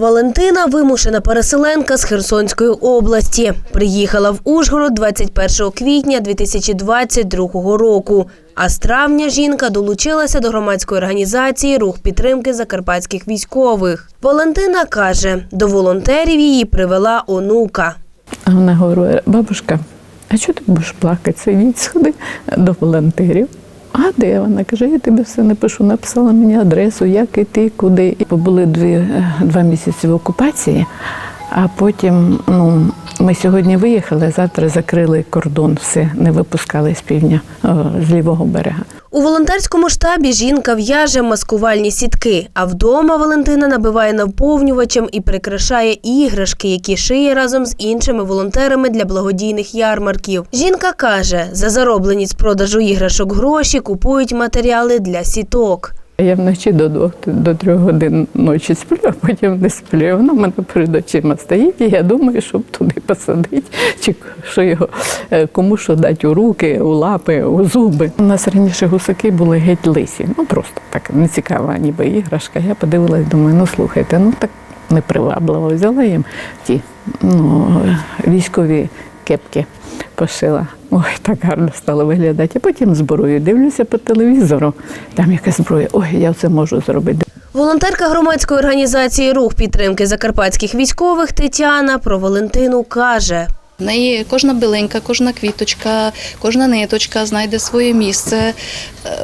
Валентина вимушена переселенка з Херсонської області. Приїхала в Ужгород 21 квітня 2022 року. А з травня жінка долучилася до громадської організації Рух підтримки закарпатських військових. Валентина каже, до волонтерів її привела онука. А вона говорить, бабушка, а чого ти будеш плакати? Сидіть, сходи до волонтерів. А де вона? Каже, я тобі все напишу, написала мені адресу, як іти, куди. І побули дві, е, два місяці в окупації, а потім ну, ми сьогодні виїхали, завтра закрили кордон, все, не випускали з півдня, з лівого берега. У волонтерському штабі жінка в'яже маскувальні сітки, а вдома Валентина набиває наповнювачем і прикрашає іграшки, які шиє разом з іншими волонтерами для благодійних ярмарків. Жінка каже, за зароблені з продажу іграшок гроші купують матеріали для сіток. Я вночі до двох до трьох годин ночі сплю, а потім не сплю. Воно в мене перед очима стоїть, і я думаю, щоб туди посадити, чи що його е, кому що дати у руки, у лапи, у зуби. У нас раніше гусаки були геть лисі. Ну просто так нецікава, ніби іграшка. Я подивилась, думаю, ну слухайте, ну так непривабливо. Взяла їм ті ну, військові кепки пошила. Ой, так гарно стало виглядати. А потім зброю дивлюся по телевізору. Там якась зброя. Ой, я це можу зробити. Волонтерка громадської організації Рух підтримки закарпатських військових Тетяна про Валентину каже. В неї кожна билинка, кожна квіточка, кожна ниточка знайде своє місце. Е,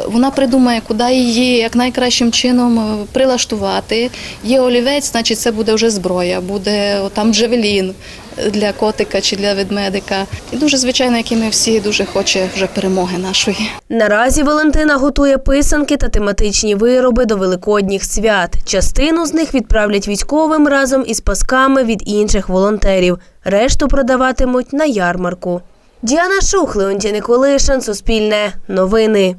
Вона придумає, куди її як найкращим чином е, прилаштувати. Є олівець, значить це буде вже зброя, буде там джевелін для котика чи для ведмедика. І дуже звичайно, як і ми всі дуже хоче вже перемоги нашої. Наразі Валентина готує писанки та тематичні вироби до великодніх свят. Частину з них відправлять військовим разом із пасками від інших волонтерів. Решту продаватимуть на ярмарку. Діана Шух, Леонтій Николишин, Суспільне, Новини.